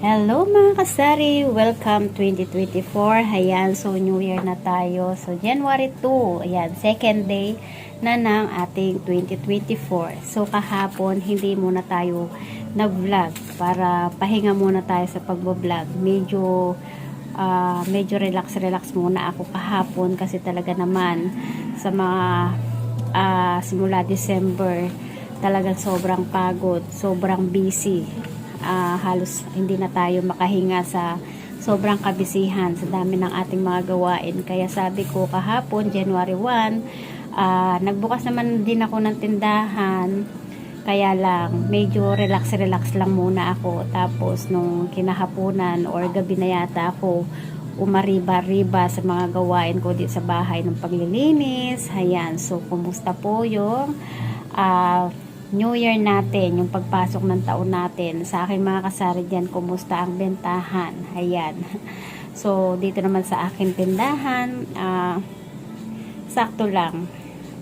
Hello mga kasari! Welcome 2024. Ayan, so New Year na tayo. So January 2, ayan, second day na ng ating 2024. So kahapon, hindi muna tayo nag-vlog para pahinga muna tayo sa pag-vlog. Medyo ah, medyo relax-relax muna ako kahapon kasi talaga naman sa mga ah, simula December talagang sobrang pagod, sobrang busy ah, halos hindi na tayo makahinga sa sobrang kabisihan sa dami ng ating mga gawain. Kaya sabi ko kahapon, January 1, ah, nagbukas naman din ako ng tindahan. Kaya lang, medyo relax-relax lang muna ako. Tapos, nung kinahaponan or gabi na yata ako, umariba-riba sa mga gawain ko dito sa bahay ng paglilinis. Ayan, so kumusta po yung ah, New Year natin, yung pagpasok ng taon natin. Sa aking mga kasari dyan, kumusta ang bentahan? Ayan. So, dito naman sa aking tindahan, ah, sakto lang.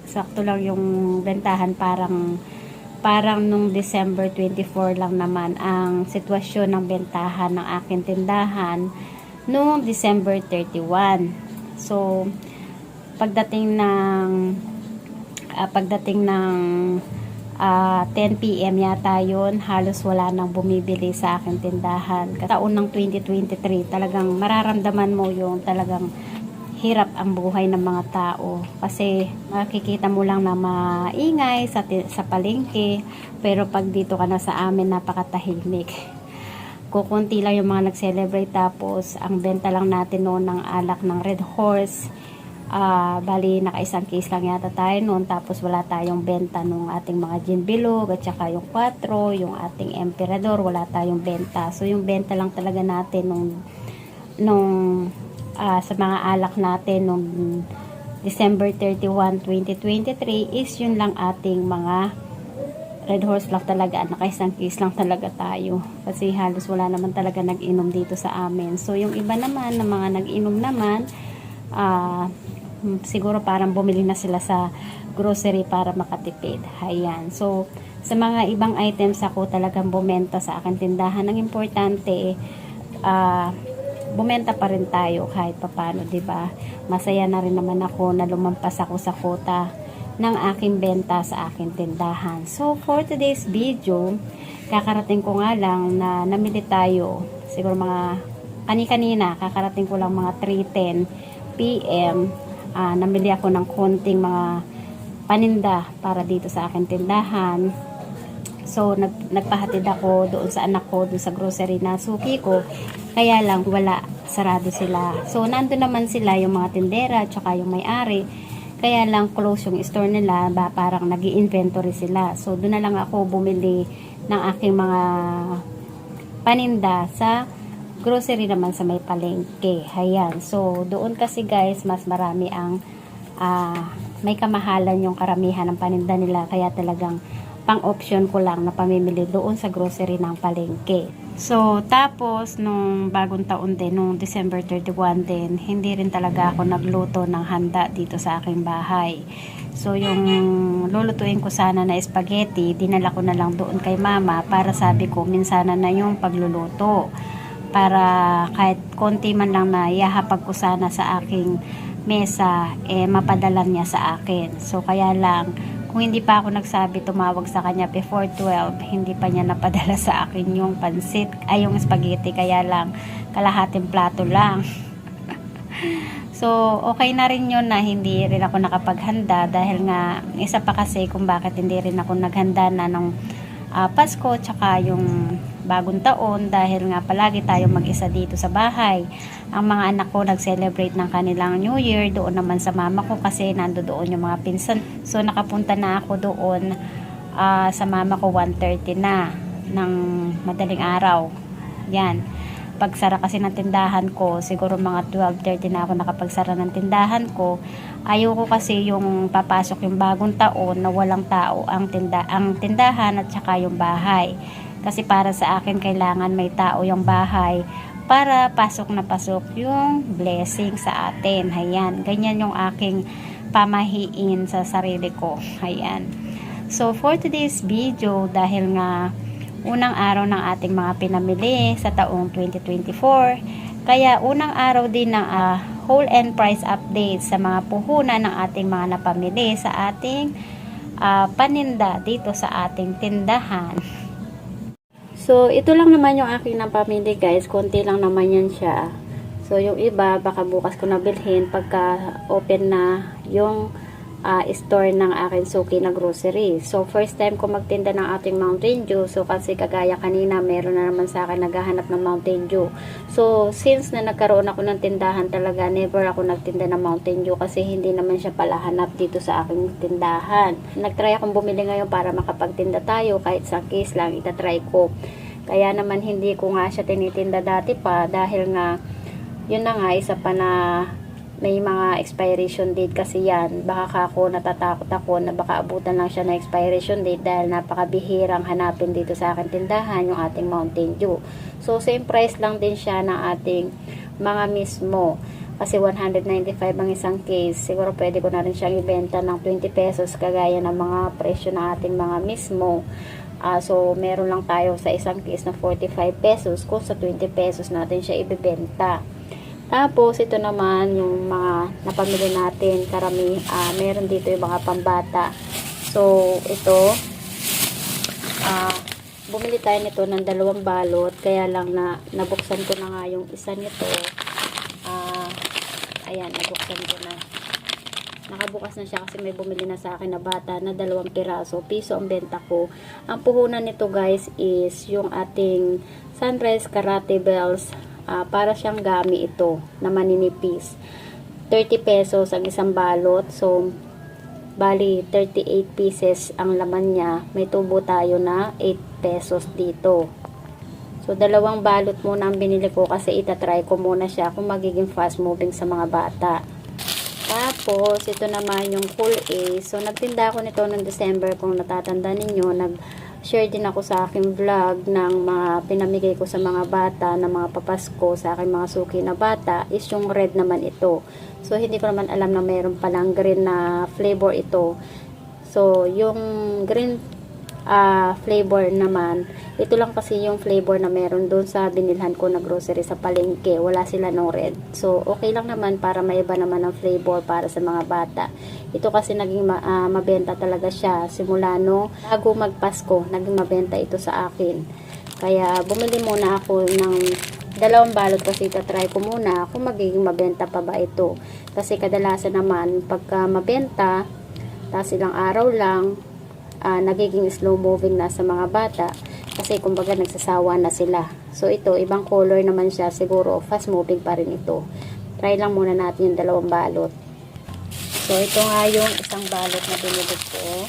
Sakto lang yung bentahan parang parang nung December 24 lang naman ang sitwasyon ng bentahan ng aking tindahan noong December 31. So, pagdating ng ah, pagdating ng ah, 10 p.m. yata yun, halos wala nang bumibili sa aking tindahan. Taon ng 2023, talagang mararamdaman mo yung talagang hirap ang buhay ng mga tao. Kasi makikita mo lang na maingay sa, sa palengke, pero pag dito ka na sa amin, napakatahimik. Kukunti lang yung mga nag-celebrate tapos ang benta lang natin noon ng alak ng Red Horse Ah, bali naka isang case lang yata tayo noon tapos wala tayong benta nung ating mga gin bilog at saka yung 4 yung ating emperador wala tayong benta. So yung benta lang talaga natin nung nung ah, sa mga alak natin nung December 31, 2023 is yun lang ating mga Red Horse lang talaga. Naka isang case lang talaga tayo kasi halos wala naman talaga nag-inom dito sa amin. So yung iba naman na mga nag-inom naman hmm, siguro parang bumili na sila sa grocery para makatipid. Ayan. So, sa mga ibang items ako talagang bumenta sa akin tindahan. Ang importante, ah, bumenta pa rin tayo kahit papano, ba? Masaya na rin naman ako na lumampas ako sa kota ng aking benta sa aking tindahan. So, for today's video, kakarating ko nga lang na namili tayo. Siguro mga kani-kanina, kakarating ko lang mga 3.10 p.m. Ah, namili ako ng konting mga paninda para dito sa aking tindahan. So, nag, nagpahatid ako doon sa anak ko, doon sa grocery na suki ko. Kaya lang, wala. Sarado sila. So, nandun naman sila, yung mga tindera, tsaka yung may-ari. Kaya lang, close yung store nila, ba, parang nag inventory sila. So, doon na lang ako bumili ng aking mga paninda sa grocery naman sa may palengke. Ayan. So, doon kasi guys, mas marami ang ah, may kamahalan yung karamihan ng paninda nila. Kaya talagang pang-option ko lang na pamimili doon sa grocery ng palengke. So, tapos, nung bagong taon din, nung December 31 din, hindi rin talaga ako nagluto ng handa dito sa aking bahay. So, yung lulutuin ko sana na spaghetti, dinala ko na lang doon kay mama para sabi ko, minsana na yung pagluluto para kahit konti man lang na ihahapag ko sana sa aking mesa, eh mapadala niya sa akin. So kaya lang, kung hindi pa ako nagsabi tumawag sa kanya before 12, hindi pa niya napadala sa akin yung pansit, ay yung spaghetti, kaya lang kalahating plato lang. so, okay na rin yun na hindi rin ako nakapaghanda dahil nga, isa pa kasi kung bakit hindi rin ako naghanda na nung ah, Pasko tsaka yung bagong taon dahil nga palagi tayong mag-isa dito sa bahay. Ang mga anak ko nag-celebrate ng kanilang New Year doon naman sa mama ko kasi nando doon yung mga pinsan. So nakapunta na ako doon ah, sa mama ko 1.30 na ng madaling araw. Yan. Pagsara kasi ng tindahan ko, siguro mga 12.30 na ako nakapagsara ng tindahan ko. Ayoko kasi yung papasok yung bagong taon na walang tao ang, tinda ang tindahan at saka yung bahay. Kasi para sa akin, kailangan may tao yung bahay para pasok na pasok yung blessing sa atin. Ayan, ganyan yung aking pamahiin sa sarili ko. Ayan. So, for today's video, dahil nga unang araw ng ating mga pinamili sa taong 2024. Kaya unang araw din ng ah, whole end price update sa mga puhunan ng ating mga napamili sa ating ah, paninda dito sa ating tindahan. So, ito lang naman yung aking napamili guys. Konti lang naman yan siya. So, yung iba, baka bukas ko nabilhin pagka open na yung ah, store ng aking suki na grocery. So, first time ko magtinda ng ating Mountain Dew. So, kasi kagaya kanina, meron na naman sa akin naghahanap ng Mountain Dew. So, since na nagkaroon ako ng tindahan talaga, never ako nagtinda ng Mountain Dew kasi hindi naman siya pala hanap dito sa aking tindahan. Nagtry akong bumili ngayon para makapagtinda tayo kahit sa case lang, itatry ko. Kaya naman hindi ko nga siya tinitinda dati pa dahil nga yun na nga isa pa na may mga expiration date kasi yan. Baka ako natatakot ako na baka abutan lang siya na expiration date dahil napakabihirang hanapin dito sa akin tindahan yung ating Mountain Dew. So same price lang din siya ng ating mga mismo. Kasi 195 ang isang case. Siguro pwede ko na rin siyang ibenta ng 20 pesos kagaya ng mga presyo ng ating mga mismo. Ah, so, meron lang tayo sa isang case na 45 pesos kung sa 20 pesos natin siya ibibenta. Tapos, ito naman yung mga napamili natin. Karami, ah, meron dito yung mga pambata. So, ito, ah, bumili tayo nito ng dalawang balot. Kaya lang na, nabuksan ko na nga yung isa nito. Ah, ayan, nabuksan ko na. Nakabukas na siya kasi may bumili na sa akin na bata na dalawang piraso. Piso ang benta ko. Ang puhunan nito guys is yung ating Sunrise Karate Bells. Ah, para siyang gami ito na maninipis. 30 pesos ang isang balot. So, bali 38 pieces ang laman niya. May tubo tayo na 8 pesos dito. So, dalawang balot muna ang binili ko kasi itatry ko muna siya kung magiging fast moving sa mga bata. Tapos, ito naman yung Cool A. So, nagtinda ako nito noong December. Kung natatanda ninyo, nag-share din ako sa aking vlog ng mga pinamigay ko sa mga bata, ng mga papasko sa aking mga suki na bata, is yung red naman ito. So, hindi ko naman alam na mayroon palang green na flavor ito. So, yung green ah, flavor naman, ito lang kasi yung flavor na meron doon sa binilhan ko na grocery sa palengke. Wala sila ng red. So, okay lang naman para may iba naman ng flavor para sa mga bata. Ito kasi naging ma- ah, mabenta talaga siya. Simula no, bago magpasko, naging mabenta ito sa akin. Kaya, bumili muna ako ng dalawang balot kasi itatry ko muna kung magiging mabenta pa ba ito. Kasi kadalasan naman, pagka mabenta, tapos ilang araw lang, ah, nagiging slow moving na sa mga bata kasi kumbaga nagsasawa na sila. So ito, ibang color naman siya, siguro fast moving pa rin ito. Try lang muna natin yung dalawang balot. So ito nga yung isang balot na binili ko.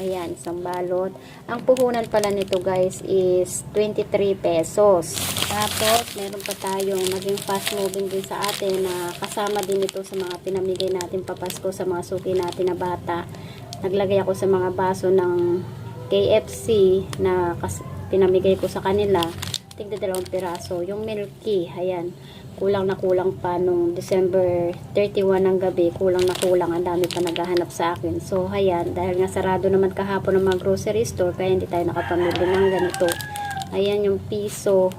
Ayan, isang balot. Ang puhunan pala nito guys is 23 pesos. Tapos, meron pa tayong maging fast moving din sa atin na kasama din ito sa mga pinamigay natin papasko sa mga suki natin na bata naglagay ako sa mga baso ng KFC na pinamigay ko sa kanila. Tigda dalawang piraso. Yung milky ayan. Kulang na kulang pa nung December 31 ng gabi kulang na kulang. Ang dami pa naghahanap sa akin. So ayan dahil nga sarado naman kahapon ng mga grocery store kaya hindi tayo nakapamili ng ganito. Ayan yung piso.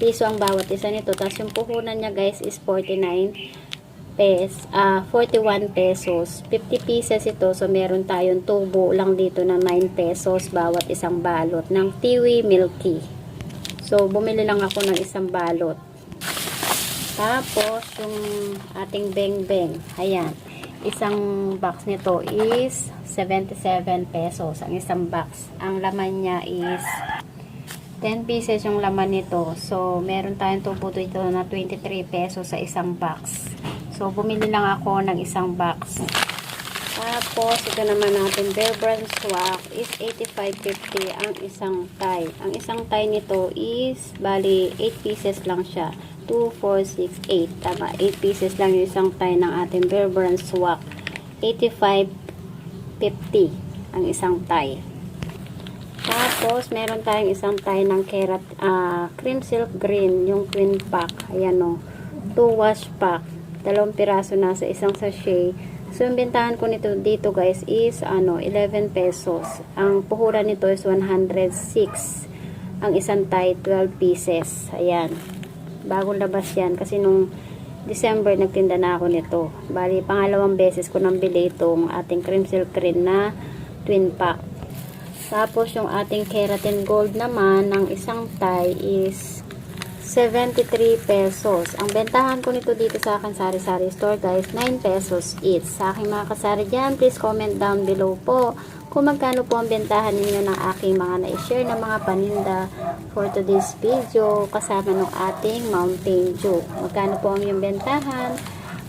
Piso ang bawat isa nito. Tapos yung puhunan niya guys is 49 pes, ah 41 pesos. 50 pieces ito. So, meron tayong tubo lang dito na 9 pesos bawat isang balot ng Tiwi Milky. So, bumili lang ako ng isang balot. Tapos, yung ating beng-beng. Ayan. Isang box nito is 77 pesos. Ang isang box. Ang laman niya is 10 pieces yung laman nito. So, meron tayong tubo dito na 23 pesos sa isang box. So, bumili lang ako ng isang box. Tapos, ito naman natin, Bear Brand Swak is 85.50 ang isang tie. Ang isang tie nito is, bali, 8 pieces lang siya. 2, 4, 6, 8. Tama, 8 pieces lang yung isang tie ng ating Bear Brand Swak. 85.50 ang isang tie. Tapos, meron tayong isang tie ng kerat, ah, cream silk green, yung queen pack. Ayan o. 2 wash pack. Dalawang piraso na sa isang sachet. So, yung bentahan ko nito dito guys is ano, 11 pesos. Ang puhuran nito is 106. Ang isang tie, 12 pieces. Ayan. Bagong labas yan. Kasi nung December, nagtinda na ako nito. Bali, pangalawang beses ko nang bili itong ating cream silk cream na twin pack. Tapos, yung ating keratin gold naman, ng isang tie is 73 pesos. Ang bentahan ko nito dito sa akin sari-sari store guys, 9 pesos each. Sa aking mga kasari dyan, please comment down below po kung magkano po ang bentahan ninyo ng aking mga na-share na mga paninda for today's video kasama ng ating Mountain Dew. Magkano po ang yung bentahan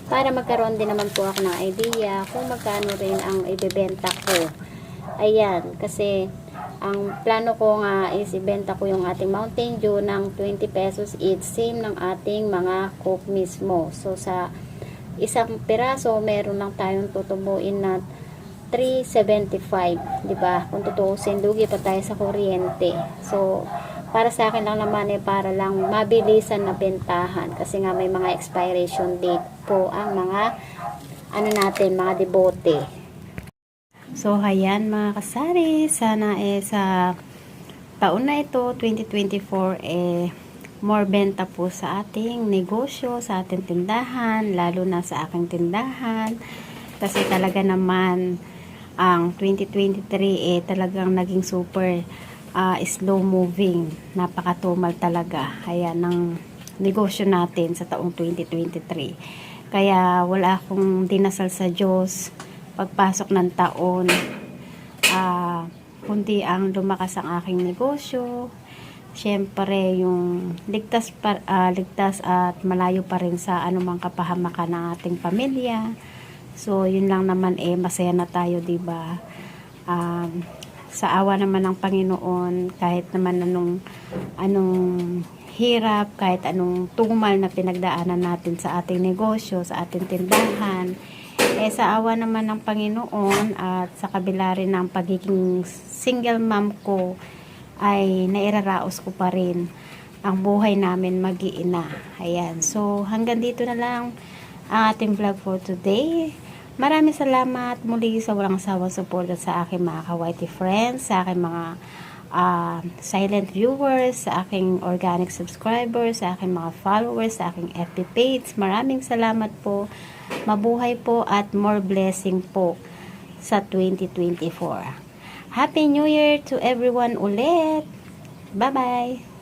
para magkaroon din naman po ako ng idea kung magkano rin ang ibebenta ko. Ayan, kasi ang plano ko nga is ibenta ko yung ating Mountain Dew ng 20 pesos each. Same ng ating mga coke mismo. So, sa isang piraso, meron lang tayong tutubuin na 375. di ba Kung tutuusin, lugi pa tayo sa kuryente. So, para sa akin lang naman eh, para lang mabilisan na bentahan. Kasi nga may mga expiration date po ang mga ano natin, mga debote. So, ayan mga kasari, sana eh sa taon na ito, 2024, eh, more benta po sa ating negosyo, sa ating tindahan, lalo na sa aking tindahan. Kasi talaga naman, ang 2023 eh talagang naging super ah, slow moving. Napakatumal talaga. Ayan, ng negosyo natin sa taong 2023. Kaya wala akong dinasal sa Diyos pagpasok ng taon. Ah kundi ang lumakas ang aking negosyo. Syempre yung ligtas pa, ah, ligtas at malayo pa rin sa anumang kapahamakan ng ating pamilya. So yun lang naman eh masaya na tayo ba? Um, sa awa naman ng Panginoon kahit naman anong anong hirap kahit anong tumal na pinagdaanan natin sa ating negosyo sa ating tindahan eh sa awa naman ng Panginoon at sa kabila rin ng pagiging single mom ko ay nairaraos ko pa rin ang buhay namin mag-iina. Ayan. So, hanggang dito na lang ang ating vlog for today. Maraming salamat muli sa walang sawang suporta sa aking mga kawaiti friends, sa aking mga ah, silent viewers, sa aking organic subscribers, sa aking mga followers, sa aking FB page. Maraming salamat po. Mabuhay po at more blessing po sa 2024. Happy New Year to everyone ulit! Bye-bye!